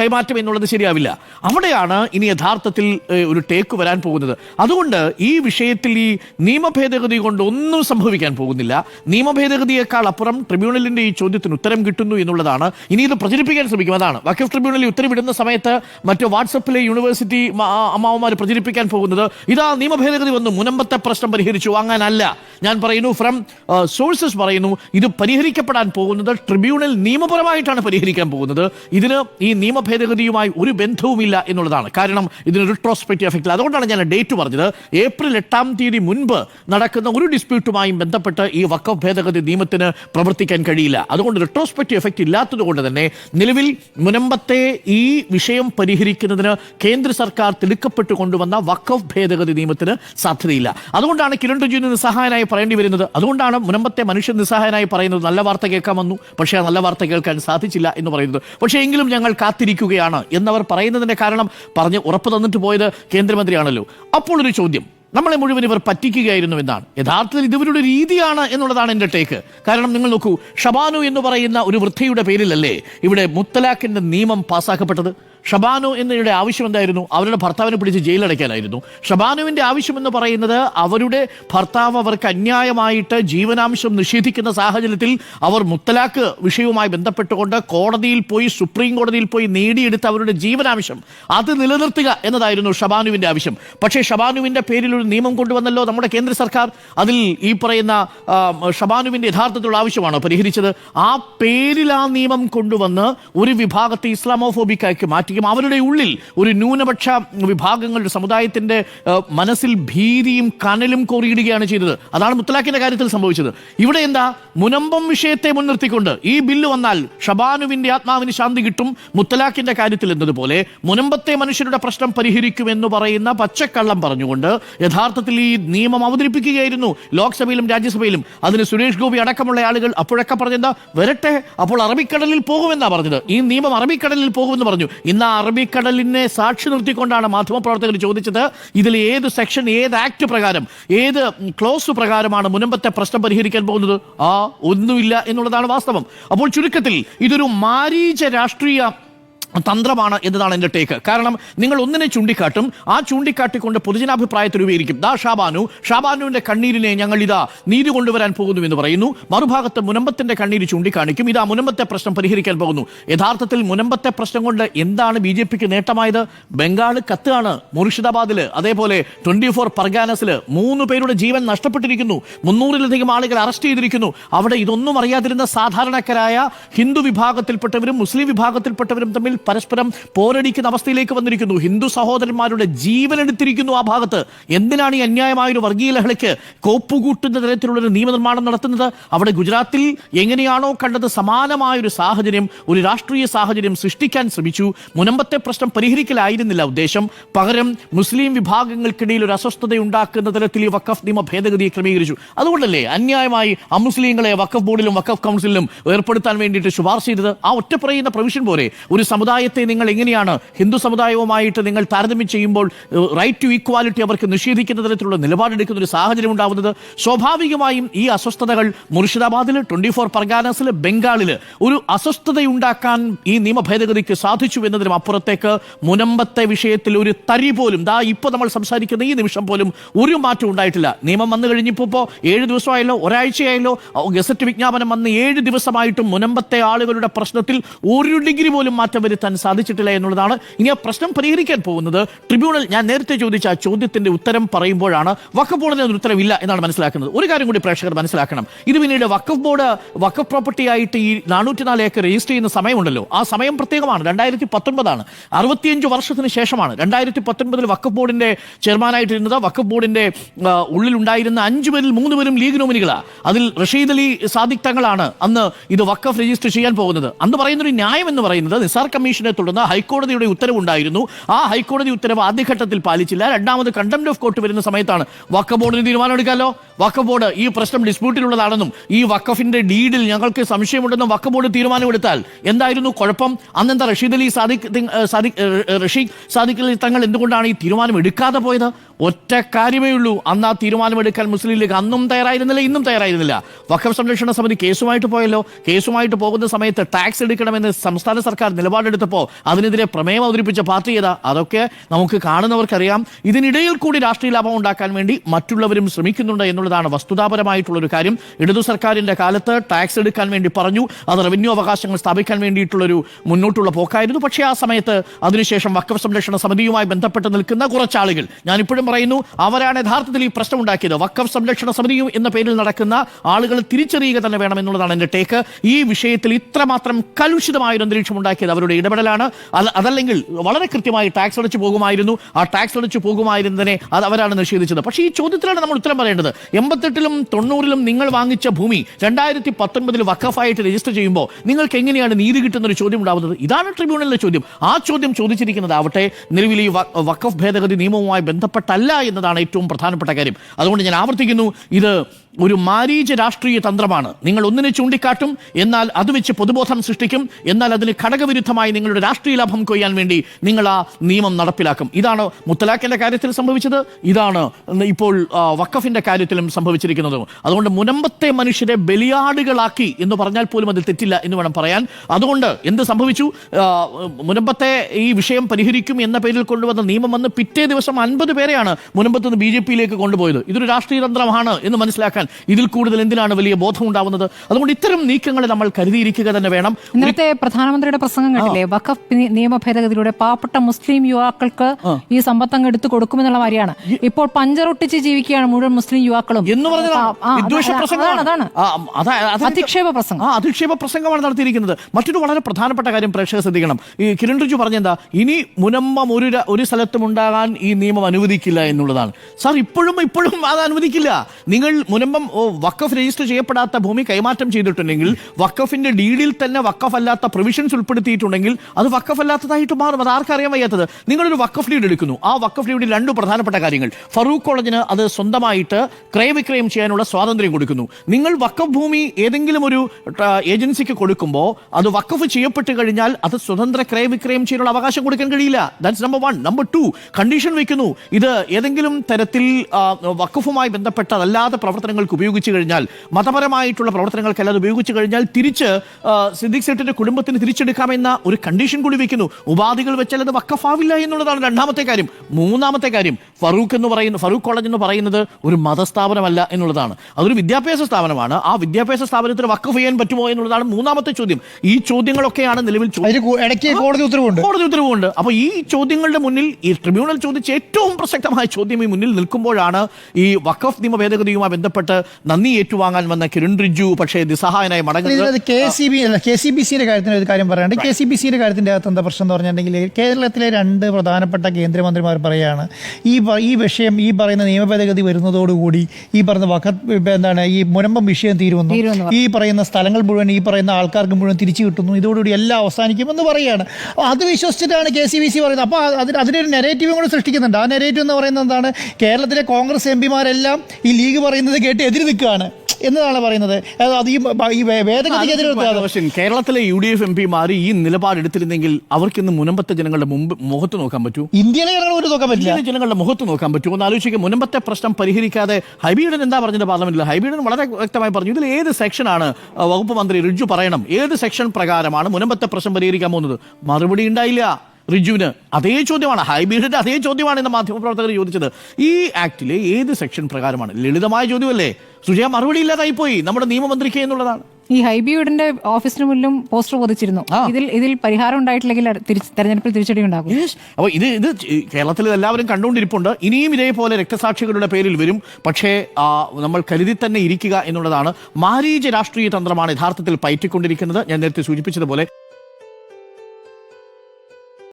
കൈമാറ്റം എന്നുള്ളത് ശരിയാവില്ല. അവിടെയാണ് ഇനി യഥാർത്ഥത്തിൽ ഒരു ടേക്ക് വരാൻ പോകുന്നത്. അതുകൊണ്ട് ഈ വിഷയത്തിൽ ഈ നിയമഭേദഗതി കൊണ്ട് ഒന്നും സംഭവിക്കാൻ പോകുന്നില്ല. നിയമഭേദഗതിയേക്കാൾ അപ്പുറം ട്രിബ്യൂണലിന്റെ ഈ ചോദ്യത്തിന് ഉത്തരം കിട്ടുന്നു എന്നുള്ളതാണ്. ഇനി ഇത് പ്രചരിപ്പിക്കാൻ ശ്രമിക്കും. അതാണ്. വക്കഫ് ട്രിബ്യൂണലിൽ ഉത്തരവിടുന്ന സമയത്ത് മറ്റു വാട്സപ്പിലെ യൂണിവേഴ്സിറ്റി അമ്മാവന്മാർ പ്രചരിപ്പിക്കാൻ പോകുന്നത്. ഇതാ നിയമഭേദഗതി വന്നു. മുനമ്പത്തെ പ്രശ്നം പരിഹരിച്ചു. വാങ്ങാനല്ല ഞാൻ പറയുന്നു ഫ്രം സോഴ്സസ് പറയുന്നു ഇത് പരിഹരിക്കപ്പെടാൻ പോകുന്നത് ട്രിബ്യൂണൽ നിയമപരമായിട്ടാണ് പരിഹരിക്കാൻ പോകുന്നത്. ഇതിന് ഈ നിയമ ഭേദഗതിയുമായി ഒരു ബന്ധവുമില്ല എന്നുള്ളതാണ്. കാരണം ഇതിന് റിട്രോസ്പെക്റ്റീവ് എഫക്റ്റ് അതുകൊണ്ടാണ് ഞാൻ ഡേറ്റ് പറഞ്ഞത്. ഏപ്രിൽ എട്ടാം തീയതി മുൻപ് നടക്കുന്ന ഒരു ഡിസ്പ്യൂട്ടുമായും ബന്ധപ്പെട്ട് ഈ വക്കഫ് ഭേദഗതി നിയമത്തിന് പ്രവർത്തിക്കാൻ കഴിയില്ല. അതുകൊണ്ട് റിട്രോസ്പെക്റ്റീവ് എഫക്റ്റ് ഇല്ലാത്തത് കൊണ്ട് തന്നെ നിലവിൽ മുനമ്പത്തെ ഈ വിഷയം പരിഹരിക്കുന്നതിന് കേന്ദ്ര സർക്കാർ തിടുക്കപ്പെട്ട് കൊണ്ടുവന്ന വക്കഫ് ഭേദഗതി നിയമത്തിന് സാധ്യതയില്ല. അതുകൊണ്ടാണ് കിരൺ റിജിജു നിസ്സഹായനായി പറയേണ്ടി വരുന്നത്. അതുകൊണ്ടാണ് മുനമ്പത്തെ മനുഷ്യൻ നിസ്സഹായനായി പറയുന്നത്. നല്ല വാർത്ത കേൾക്കാൻ വന്നു. പക്ഷേ ആ നല്ല വാർത്ത കേൾക്കാൻ സാധിച്ചില്ല എന്ന് പറയുന്നത്. പക്ഷേ എങ്കിലും ഞങ്ങൾ കാത്തിരിക്കുകയാണ് എന്നവർ പറയുന്നതിന്റെ കാരണം പറഞ്ഞ് ഉറപ്പ് തന്നിട്ട് പോയത് കേന്ദ്രമന്ത്രിയാണല്ലോ. അപ്പോൾ ഒരു ചോദ്യം നമ്മളെ മുഴുവൻ ഇവർ പറ്റിക്കുകയായിരുന്നു എന്നാണ്. യഥാർത്ഥത്തിൽ ഇതുവരുടെ രീതിയാണ് എന്നുള്ളതാണ് എന്റെ ടേക്ക് കാരണം നിങ്ങൾ നോക്കൂ ഷബാനു എന്ന് പറയുന്ന ഒരു വൃദ്ധയുടെ പേരിലല്ലേ ഇവിടെ മുത്തലാഖിന്റെ നിയമം പാസ്സാക്കപ്പെട്ടത് ഷബാനു എന്നയുടെ ആവശ്യം എന്തായിരുന്നു? അവരുടെ ഭർത്താവിനെ പിടിച്ച് ജയിലടയ്ക്കാനായിരുന്നു. ഷബാനുവിന്റെ ആവശ്യം എന്ന് പറയുന്നത് അവരുടെ ഭർത്താവ് അവർക്ക് അന്യായമായിട്ട് ജീവനാംശം നിഷേധിക്കുന്ന സാഹചര്യത്തിൽ അവർ മുത്തലാഖ് വിഷയവുമായി ബന്ധപ്പെട്ടുകൊണ്ട് കോടതിയിൽ പോയി സുപ്രീം കോടതിയിൽ പോയി നേടിയെടുത്ത അവരുടെ ജീവനാംശം അത് നിലനിർത്തുക എന്നതായിരുന്നു ഷബാനുവിന്റെ ആവശ്യം. പക്ഷേ ഷബാനുവിന്റെ പേരിൽ ഒരു നിയമം കൊണ്ടുവന്നല്ലോ നമ്മുടെ കേന്ദ്ര സർക്കാർ. അതിൽ ഈ പറയുന്ന ഷബാനുവിന്റെ യഥാർത്ഥത്തിലുള്ള ആവശ്യമാണ് പരിഹരിച്ചത്? ആ പേരിൽ ആ നിയമം കൊണ്ടുവന്ന് ഒരു വിഭാഗത്തെ ഇസ്ലാമോഫോബിക്കാക്കി മാറ്റുകയും അവരുടെ ഉള്ളിൽ ഒരു ന്യൂനപക്ഷ വിഭാഗങ്ങളുടെ സമുദായത്തിന്റെ മനസ്സിൽ ഭീതിയും കനലും കോറിയിടുകയാണ് ചെയ്തത്. അതാണ് മുത്തലാഖിന്റെ കാര്യത്തിൽ സംഭവിച്ചത്. ഇവിടെ എന്താ? മുനമ്പം വിഷയത്തെ മുൻനിർത്തിക്കൊണ്ട് ഈ ബില്ല് വന്നാൽ ഷബാനുവിന്റെ ആത്മാവിന് ശാന്തി കിട്ടും. മുത്തലാഖിന്റെ കാര്യത്തിൽ എന്നതുപോലെ മുനമ്പത്തെ മനുഷ്യരുടെ പ്രശ്നം പരിഹരിക്കുമെന്ന് പറയുന്ന പച്ചക്കള്ളം പറഞ്ഞുകൊണ്ട് യഥാർത്ഥത്തിൽ ഈ നിയമം അവതരിപ്പിക്കുകയായിരുന്നു ലോക്സഭയിലും രാജ്യസഭയിലും. അതിന് സുരേഷ് ഗോപി അടക്കമുള്ള ആളുകൾ അപ്പോഴൊക്കെ പറഞ്ഞെന്താ? വരട്ടെ അപ്പോൾ അറബിക്കടലിൽ പോകുമെന്നാണ് പറഞ്ഞത്. ഈ നിയമം അറബിക്കടലിൽ പോകുമെന്ന് പറഞ്ഞു. ഇന്ന് ആ അറബിക്കടലിനെ സാക്ഷി നിർത്തിക്കൊണ്ടാണ് മാധ്യമപ്രവർത്തകർ ചോദിച്ചത്. ഇതിൽ ഏത് സെക്ഷൻ ഏത് ആക്ട് പ്രകാരം ഏത് ക്ലോസ് പ്രകാരമാണ് മുനമ്പത്തെ പ്രശ്നം പരിഹരിക്കാൻ പോകുന്നത്? ആ ഒന്നുമില്ല എന്നുള്ളതാണ് വാസ്തവം. അപ്പോൾ ചുരുക്കത്തിൽ ഇതൊരു മാരീച രാഷ്ട്രീയ തന്ത്രമാണ് എന്നതാണ് എന്റെ ടേക്ക് കാരണം നിങ്ങൾ ഒന്നിനെ ചൂണ്ടിക്കാട്ടും ആ ചൂണ്ടിക്കാട്ടിക്കൊണ്ട് പൊതുജനാഭിപ്രായത്തിൽ രൂപീകരിക്കും. ദാ ഷാബാനു. ഷാബാനുവിന്റെ കണ്ണീരിനെ ഞങ്ങൾ ഇതാ നീതി കൊണ്ടുവരാൻ പോകുന്നു എന്ന് പറയുന്നു. മറുഭാഗത്ത് മുനമ്പത്തിന്റെ കണ്ണീര് ചൂണ്ടിക്കാണിക്കും. ഇതാ മുനമ്പത്തെ പ്രശ്നം പരിഹരിക്കാൻ പോകുന്നു. യഥാർത്ഥത്തിൽ മുനമ്പത്തെ പ്രശ്നം കൊണ്ട് എന്താണ് ബി ജെ പിക്ക് നേട്ടമായത്? ബംഗാൾ കത്താണ് മുർഷിദാബാദിൽ അതേപോലെ ട്വന്റി ഫോർ പർഗാനസിൽ മൂന്ന് പേരുടെ ജീവൻ നഷ്ടപ്പെട്ടിരിക്കുന്നു. മുന്നൂറിലധികം ആളുകൾ അറസ്റ്റ് ചെയ്തിരിക്കുന്നു. അവിടെ ഇതൊന്നും അറിയാതിരുന്ന സാധാരണക്കാരായ ഹിന്ദു വിഭാഗത്തിൽപ്പെട്ടവരും മുസ്ലിം വിഭാഗത്തിൽപ്പെട്ടവരും തമ്മിൽ പരസ്പരം പോരടിക്കുന്ന അവസ്ഥയിലേക്ക് വന്നിരിക്കുന്നു. ഹിന്ദു സഹോദരന്മാരുടെ ജീവൻ എടുത്തിരിക്കുന്നു ആ ഭാഗത്ത്. എന്തിനാണ് ഈ അന്യായമായ ഒരു വർഗീയ ലഹളയ്ക്ക് കോപ്പുകൂട്ടുന്ന തരത്തിലുള്ള ഒരു നിയമനിർമ്മാണം നടത്തുന്നത്? അവിടെ ഗുജറാത്തിൽ എങ്ങനെയാണോ കണ്ടത് സമാനമായ ഒരു സാഹചര്യം ഒരു രാഷ്ട്രീയ സാഹചര്യം സൃഷ്ടിക്കാൻ ശ്രമിച്ചു. മുനമ്പത്തെ പ്രശ്നം പരിഹരിക്കലായിരുന്നില്ല ഉദ്ദേശം. പകരം മുസ്ലിം വിഭാഗങ്ങൾക്കിടയിൽ ഒരു അസ്വസ്ഥത ഉണ്ടാക്കുന്ന തരത്തിൽ ഈ വക്കഫ് നിയമ ഭേദഗതിയെ ക്രമീകരിച്ചു. അതുകൊണ്ടല്ലേ അന്യായമായി അമുസ്ലിങ്ങളെ വക്കഫ് ബോർഡിലും വക്കഫ് കൗൺസിലിലും ഏർപ്പെടുത്താൻ വേണ്ടിയിട്ട് ശുപാർശ ചെയ്തത്? ആ ഒറ്റ പറയുന്ന പ്രൊവിഷൻ പോലെ. ഒരു സമുദായത്തെ നിങ്ങൾ എങ്ങനെയാണ് ഹിന്ദു സമുദായവുമായിട്ട് നിങ്ങൾ താരതമ്യം ചെയ്യുമ്പോൾ റൈറ്റ് ടു ഈക്വാലിറ്റി അവർക്ക് നിഷേധിക്കുന്ന തരത്തിലുള്ള നിലപാടെടുക്കുന്ന ഒരു സാഹചര്യം ഉണ്ടാവുന്നത്? സ്വാഭാവികമായും ഈ അസ്വസ്ഥതകൾ മുർഷിദാബാദിൽ ട്വന്റി ഫോർ പർഗാനസിൽ ബംഗാളിൽ ഒരു അസ്വസ്ഥതയുണ്ടാക്കാൻ ഈ നിയമ ഭേദഗതിക്ക് സാധിച്ചു എന്നതിനും അപ്പുറത്തേക്ക് മുനമ്പത്തെ വിഷയത്തിൽ ഒരു തരി പോലും ദാ ഇപ്പോൾ നമ്മൾ സംസാരിക്കുന്ന ഈ നിമിഷം പോലും ഒരു മാറ്റം ഉണ്ടായിട്ടില്ല. നിയമം വന്നു കഴിഞ്ഞപ്പോൾ ഇപ്പോൾ ഏഴ് ദിവസമായല്ലോ ഒരാഴ്ചയായല്ലോ ഗസറ്റ് വിജ്ഞാപനം വന്ന് ഏഴ് ദിവസമായിട്ടും മുനമ്പത്തെ ആളുകളുടെ പ്രശ്നത്തിൽ ഒരു ഡിഗ്രി പോലും മാറ്റം വരുത്താൻ സാധിച്ചിട്ടില്ല എന്നുള്ളതാണ് ഇനി ആ പ്രശ്നം പരിഹരിക്കാൻ പോകുന്നത്. ട്രിബ്യൂണൽ ഞാൻ നേരത്തെ ചോദിച്ച ആ ചോദ്യത്തിന്റെ ഉത്തരം പറയുമ്പോഴാണ് വക്കഫ് ബോർഡിന് അതിന് ഉത്തരവില്ല എന്നാണ് മനസ്സിലാക്കുന്നത്. ഒരു കാര്യം കൂടി പ്രേക്ഷകർ മനസ്സിലാക്കണം. ഇത് പിന്നീട് വക്കഫ് ബോർഡ് വക്കഫ് പ്രോപ്പർട്ടി ആയിട്ട് ഈ നാനൂറ്റിനാല് ഏക്കർ രജിസ്റ്റർ ചെയ്യുന്ന സമയമുണ്ടല്ലോ. ആ സമയം പ്രത്യേകമാണ്. രണ്ടായിരത്തി പത്തൊൻപതാണ് അറുപത്തിയഞ്ച് വർഷത്തിന് ശേഷമാണ്. രണ്ടായിരത്തി പത്തൊൻപതിൽ വക്കഫ് ബോർഡിന്റെ ചെയർമാനായിട്ടിരുന്നത് വക്കഫ് ബോർഡിന്റെ ഉള്ളിലുണ്ടായിരുന്ന അഞ്ചു പേരിൽ മൂന്ന് പേരും ലീഗ് നോമിനികളാണ് അതിൽ റഷീദ് അലി സാദിഖ് തങ്ങളാണ് അന്ന് ഇത് വക്കഫ് രജിസ്റ്റർ ചെയ്യാൻ പോകുന്നത്. അന്ന് പറയുന്നൊരു ന്യായം എന്ന് പറയുന്നത് നിസാർ കമ്മീഷനെ തുടർന്ന് ഹൈക്കോടതിയുടെ ഉത്തരവുണ്ടായിരുന്നു. ആ ഹൈക്കോടതി ഉത്തരവ് ആദ്യഘട്ടത്തിൽ പാലിച്ചില്ല. രണ്ടാമത് കണ്ടംപ്റ്റ് ഓഫ് കോർട്ട് വരുന്ന സമയത്താണ് വക്ക ബോർഡിന് തീരുമാനം എടുക്കാമല്ലോ വക്കഫ് ബോർഡ് ഈ പ്രശ്നം ഡിസ്പ്യൂട്ടിലുള്ളതാണെന്നും ഈ വക്കഫിന്റെ ഡീഡിൽ ഞങ്ങൾക്ക് സംശയമുണ്ടെന്നും വക്ക ബോർഡ് തീരുമാനമെടുത്താൽ എന്തായിരുന്നു കുഴപ്പം? അന്നെന്താ റഷീദ് അലി സാദിഖ് സാദിഖ് റഷീദ് സാദിഖ് അലി തങ്ങൾ എന്തുകൊണ്ടാണ് ഈ തീരുമാനം എടുക്കാതെ പോയത്? ഒറ്റ കാര്യമേ ഉള്ളൂ. അന്ന് ആ തീരുമാനമെടുക്കാൻ മുസ്ലിം ലീഗ് അന്നും തയ്യാറായിരുന്നില്ല ഇന്നും തയ്യാറായിരുന്നില്ല. വഖഫ് സംരക്ഷണ സമിതി കേസുമായിട്ട് പോയല്ലോ. കേസുമായിട്ട് പോകുന്ന സമയത്ത് ടാക്സ് എടുക്കണമെന്ന് സംസ്ഥാന സർക്കാർ നിലപാടെടുത്തപ്പോൾ അതിനെതിരെ പ്രമേയം അവതരിപ്പിച്ച പാർട്ടി ഏതാ? അതൊക്കെ നമുക്ക് കാണുന്നവർക്കറിയാം. ഇതിനിടയിൽ കൂടി രാഷ്ട്രീയ ലാഭം ഉണ്ടാക്കാൻ വേണ്ടി മറ്റുള്ളവരും ശ്രമിക്കുന്നുണ്ട് എന്നുള്ളതാണ് വസ്തുതാപരമായിട്ടുള്ള ഒരു കാര്യം. ഇടതു സർക്കാരിന്റെ കാലത്ത് ടാക്സ് എടുക്കാൻ വേണ്ടി പറഞ്ഞു. അത് റവന്യൂ അവകാശങ്ങൾ സ്ഥാപിക്കാൻ വേണ്ടിയിട്ടുള്ളൊരു മുന്നോട്ടുള്ള പോക്കായിരുന്നു. പക്ഷേ ആ സമയത്ത് അതിനുശേഷം വക്കഫ് സംരക്ഷണ സമിതിയുമായി ബന്ധപ്പെട്ട് നിൽക്കുന്ന കുറച്ചാളുകൾ ഞാൻ ഇപ്പോഴും പറയുന്നു. അവരാണ് യഥാർത്ഥത്തിൽ ഈ പ്രശ്നം ഉണ്ടാക്കിയത് വക്കഫ് സംരക്ഷണ സമിതിയും എന്ന പേരിൽ നടക്കുന്ന ആളുകൾ തിരിച്ചറിയുക തന്നെ വേണം എന്നുള്ളതാണ് എന്റെ ടേക്ക്. ഈ വിഷയത്തിൽ ഇത്രമാത്രം കലുഷിതമായ ഒരു അന്തരീക്ഷം ഉണ്ടാക്കിയത് അവരുടെ ഇടപെടലാണ്. അതല്ലെങ്കിൽ വളരെ കൃത്യമായി ടാക്സ് അടച്ചു പോകുമായിരുന്നു. ആ ടാക്സ് അടച്ചു പോകുമായിരുന്നതിനെ അത് അവരാണ് നിഷേധിച്ചത്. പക്ഷേ ഈ ചോദ്യത്തിലാണ് നമ്മൾ ഉത്തരം പറയേണ്ടത്. എൺപത്തെട്ടിലും തൊണ്ണൂറിലും നിങ്ങൾ വാങ്ങിച്ച ഭൂമി രണ്ടായിരത്തി പത്തൊൻപതിൽ വക്കഫായിട്ട് രജിസ്റ്റർ ചെയ്യുമ്പോൾ നിങ്ങൾക്ക് എങ്ങനെയാണ് നീതി കിട്ടുന്ന ഒരു ചോദ്യം ഉണ്ടാവുന്നത്? ഇതാണ് ട്രിബ്യൂണലിലെ ചോദ്യം. ആ ചോദ്യം ചോദിച്ചിരിക്കുന്നതാവട്ടെ നിലവിൽ ഈ വക്കഫ് ഭേദഗതി നിയമവുമായി ബന്ധപ്പെട്ടല്ല എന്നതാണ് ഏറ്റവും പ്രധാനപ്പെട്ട കാര്യം. അതുകൊണ്ട് ഞാൻ ആവർത്തിക്കുന്നു. ഇത് ഒരു മാരീച രാഷ്ട്രീയ തന്ത്രമാണ്. നിങ്ങൾ ഒന്നിനെ ചൂണ്ടിക്കാട്ടും എന്നാൽ അത് വെച്ച് പൊതുബോധം സൃഷ്ടിക്കും എന്നാൽ അതിന് ഘടകവിരുദ്ധമായി നിങ്ങളുടെ രാഷ്ട്രീയ ലാഭം കൊയ്യാൻ വേണ്ടി നിങ്ങൾ ആ നിയമം നടപ്പിലാക്കും. ഇതാണ് മുത്തലാഖിന്റെ കാര്യത്തിൽ സംഭവിച്ചത്. ഇതാണ് ഇപ്പോൾ വക്കഫിന്റെ കാര്യത്തിലും സംഭവിച്ചിരിക്കുന്നത്. അതുകൊണ്ട് മുനമ്പത്തെ മനുഷ്യരെ ബലിയാടുകളാക്കി എന്ന് പറഞ്ഞാൽ പോലും അതിൽ തെറ്റില്ല എന്ന് വേണം പറയാൻ. അതുകൊണ്ട് എന്ത് സംഭവിച്ചു? മുനമ്പത്തെ ഈ വിഷയം പരിഹരിക്കും എന്ന പേരിൽ കൊണ്ടുവന്ന നിയമം വന്ന് പിറ്റേ ദിവസം അൻപത് പേരെയാണ് മുനമ്പത്ത് നിന്ന് ബി ജെ പിയിലേക്ക് കൊണ്ടുപോയത്. ഇതൊരു രാഷ്ട്രീയ തന്ത്രമാണ് എന്ന് മനസ്സിലാക്കാൻ ഇതിൽ കൂടുതൽ എന്തിനാണ് വലിയ ബോധം ഉണ്ടാവുന്നത് അതുകൊണ്ട് ഇത്തരം നീക്കങ്ങളെ നമ്മൾ കരുതിയിരിക്കുക തന്നെ വേണം. ഇന്നത്തെ പ്രധാനമന്ത്രിയുടെ പ്രസംഗം കണ്ടില്ലേ വഖഫ് നിയമ ഭേദഗതിയിലൂടെ പാവപ്പെട്ട മുസ്ലിം യുവാക്കൾക്ക് ഈ സമ്പത്തങ്ങ് എടുത്തു കൊടുക്കുമെന്നുള്ള കാര്യമാണ്. ഇപ്പോൾ പഞ്ചറൊട്ടിച്ച് ജീവിക്കുകയാണ് മുഴുവൻ മുസ്ലിം യുവാക്കളും. എന്ന് അധിക്ഷേപ പ്രസംഗം. അധിക്ഷേപ പ്രസംഗമാണ് നടത്തിയിരിക്കുന്നത്. മറ്റൊരു വളരെ പ്രധാനപ്പെട്ട കാര്യം പ്രേക്ഷകർ ശ്രദ്ധിക്കണം. ഈ കിരൺ റിജു പറഞ്ഞെന്താ? ഇനി മുനമ്മം ഒരു ഒരു സ്ഥലത്തും ഉണ്ടാകാൻ ഈ നിയമം അനുവദിക്കില്ല എന്നുള്ളതാണ്. സാർ ഇപ്പോഴും ഇപ്പോഴും അത് അനുവദിക്കില്ല. നിങ്ങൾ മുനമ്പം ഓ, വക്കഫ് രജിസ്റ്റർ ചെയ്യപ്പെടാത്ത ഭൂമി കൈമാറ്റം ചെയ്തിട്ടുണ്ടെങ്കിൽ വക്കഫിന്റെ ഡീഡിൽ തന്നെ വക്കഫ് അല്ലാത്ത പ്രൊവിഷൻസ് ഉൾപ്പെടുത്തിയിട്ടുണ്ടെങ്കിൽ അത് വക്കഫ് അല്ലാത്തതായിട്ട് മാറും. അത് ആർക്കറിയാൻ വയ്യാത്തത്? നിങ്ങളൊരു വക്കഫ് ഡീഡ് എടുക്കുന്നു. ആ വക്കഫ് ഡീഡിൽ രണ്ട് പ്രധാനപ്പെട്ട കാര്യങ്ങൾ. ഫറൂഖ് കോളേജിന് അത് സ്വന്തമായിട്ട് ക്രയവിക്രയം ചെയ്യാനുള്ള സ്വാതന്ത്ര്യം കൊടുക്കുന്നു. നിങ്ങൾ വക്കഫ് ഭൂമി ഏതെങ്കിലും ഒരു ഏജൻസിക്ക് കൊടുക്കുമ്പോൾ അത് വക്കഫ് ചെയ്യപ്പെട്ട് കഴിഞ്ഞാൽ അത് സ്വതന്ത്ര ക്രയവിക്രയം ചെയ്യാനുള്ള അവകാശം കൊടുക്കാൻ കഴിയില്ല. That's number one number two condition വയ്ക്കുന്നു ഇത് ഏതെങ്കിലും തരത്തിൽ വക്കഫുമായി ബന്ധപ്പെട്ടതല്ലാതെ ബന്ധപ്പെട്ടതല്ലാത്ത പ്രവർത്തനങ്ങൾക്ക് ഉപയോഗിച്ചു കഴിഞ്ഞാൽ മതപരമായിട്ടുള്ള പ്രവർത്തനങ്ങൾക്ക് അല്ലാതെ ഉപയോഗിച്ചു കഴിഞ്ഞാൽ തിരിച്ച് സിദ്ദിഖ് സെട്ടിന്റെ കുടുംബത്തിന് തിരിച്ചെടുക്കാമെന്ന ഒരു കണ്ടീഷൻ കൂടി വെക്കുന്നു. ഉപാധികൾ വെച്ചാൽ അത് വക്കഫാവില്ല എന്നുള്ളതാണ് രണ്ടാമത്തെ കാര്യം. മൂന്നാമത്തെ കാര്യം ഫറൂഖ് എന്ന് പറയുന്ന ഫറൂഖ് കോളേജ് എന്ന് പറയുന്നത് ഒരു മതസ്ഥാപനമല്ല എന്നുള്ളതാണ്. അതൊരു വിദ്യാഭ്യാസ സ്ഥാപനമാണ്. ആ വിദ്യാഭ്യാസ സ്ഥാപനത്തിന് വക്കഫ് ചെയ്യാൻ പറ്റുമോ എന്നുള്ളതാണ് മൂന്നാമത്തെ ചോദ്യം. ഈ ചോദ്യങ്ങളൊക്കെയാണ് നിലവിൽ കോടതി ഉത്തരവുണ്ട്. കോടതി ഉത്തരവുണ്ട്. അപ്പൊ ഈ ചോദ്യങ്ങളുടെ മുന്നിൽ ഈ ട്രിബ്യൂണൽ ചോദിച്ച ഏറ്റവും പ്രസക്തമായ ചോദ്യം ഈ മുന്നിൽ നിൽക്കുമ്പോഴാണ് ഈ വഖഫ് നിയമ ഭേദഗതിയുമായി ബന്ധപ്പെട്ട് നന്ദി ഏറ്റുവാങ്ങാൻ വന്ന കിരൺ റിജു പക്ഷേ നിസ്സഹായനായി മടങ്ങുന്നത്. കെ സി ബി അല്ല കെ സി ബി സിയുടെ കാര്യത്തിന് ഒരു കാര്യം പറയാണ്ട് കെ സി ബി സിയുടെ കാര്യത്തിന്റെ അകത്ത് എന്താ പ്രശ്നം എന്ന് പറഞ്ഞിട്ടുണ്ടെങ്കിൽ കേരളത്തിലെ രണ്ട് പ്രധാനപ്പെട്ട കേന്ദ്രമന്ത്രിമാർ പറയാണ് ഈ ഈ വിഷയം ഈ പറയുന്ന നിയമ ഭേദഗതി വരുന്നതോടുകൂടി ഈ പറയുന്ന വഖത്ത് എന്താണ് ഈ മുനമ്പം വിഷയം തീരുമെന്നു ഈ പറയുന്ന സ്ഥലങ്ങൾ മുഴുവൻ ഈ പറയുന്ന ആൾക്കാർക്ക് മുഴുവൻ തിരിച്ചു കിട്ടുന്നു. ഇതോടുകൂടി എല്ലാം അവസാനിക്കുമെന്ന് പറയുകയാണ് അപ്പോൾ അത് വിശ്വസിച്ചിട്ടാണ് കെ സി ബി സി പറയുന്നത്. അപ്പോൾ അതിന് അതിനൊരു നെറേറ്റീവും കൂടെ സൃഷ്ടിക്കുന്നുണ്ട്. ആ നെറേറ്റീവ് എന്ന് പറയുന്നത് എന്താണ് കേരളത്തിലെ കോൺഗ്രസ് എം പിമാരെല്ലാം ഈ ലീഗ് പറയുന്നത് കേട്ട് എതിര് നിൽക്കുകയാണ് എന്നതാണ് പറയുന്നത്. അത് ഈ വേദഗതി ഭേദഗതിക്കെതിരെ കേരളത്തിലെ യു ഡി എഫ് എം പിമാർ ഈ നിലപാടെടുത്തിരുന്നെങ്കിൽ അവർക്ക് ഇന്ന് മുനമ്പത്തെ ജനങ്ങളുടെ മുമ്പ് മുഖത്ത് നോക്കാൻ പറ്റൂ? ഇന്ത്യയിലെ ജനങ്ങൾ ഒരു നോക്കാൻ പറ്റില്ല. ജനങ്ങളുടെ മുഖത്ത് നോക്കാൻ പറ്റൂ? എന്ന് ആലോചിക്കുക മുനമ്പത്തെ പ്രശ്നം പരിഹരിക്കാതെ ഹൈബീഡൻ എന്താ പറഞ്ഞത് പാർലമെന്റിൽ? ഹൈബീഡൻ വളരെ വ്യക്തമായി പറഞ്ഞു ഇതിൽ ഏത് സെക്ഷനാണ് വകുപ്പ് മന്ത്രി റിജു പറയണം? ഏത് സെക്ഷൻ പ്രകാരമാണ് മുനമ്പത്തെ പ്രശ്നം പരിഹരിക്കാൻ പോകുന്നത്? മറുപടി ഉണ്ടായില്ല. റിജുവിന് അതേ ചോദ്യമാണ് ഹൈബീഡിന്റെ അതേ ചോദ്യമാണ് ഇന്ന് മാധ്യമപ്രവർത്തകർ ചോദിച്ചത്. ഈ ആക്ടിലെ ഏത് സെക്ഷൻ പ്രകാരമാണ്? ലളിതമായ ചോദ്യമല്ലേ? സുജയ മറുപടി ഇല്ലാതായി പോയി നമ്മുടെ നിയമമന്ത്രിക്ക് എന്നുള്ളതാണ്. ഈ ഹൈബിയുടെ ഓഫീസിന് മുന്നിലും പോസ്റ്റർ പൊതിച്ചിരുന്നു. ഇതിൽ ഇതിൽ പരിഹാരം ഉണ്ടായിട്ടില്ലെങ്കിൽ തെരഞ്ഞെടുപ്പിൽ തിരിച്ചടി ഉണ്ടാകും. അപ്പൊ അപ്പോൾ ഇത് ഇത് കേരളത്തിൽ എല്ലാവരും കണ്ടുകൊണ്ടിരിപ്പുണ്ട്. ഇനിയും ഇതേപോലെ രക്തസാക്ഷികളുടെ പേരിൽ വരും. പക്ഷേ നമ്മൾ കരുതി തന്നെ ഇരിക്കുക എന്നുള്ളതാണ്. മാരീച രാഷ്ട്രീയ തന്ത്രമാണ് യഥാർത്ഥത്തിൽ പയറ്റിക്കൊണ്ടിരിക്കുന്നത്. ഞാൻ നേരത്തെ സൂചിപ്പിച്ചതുപോലെ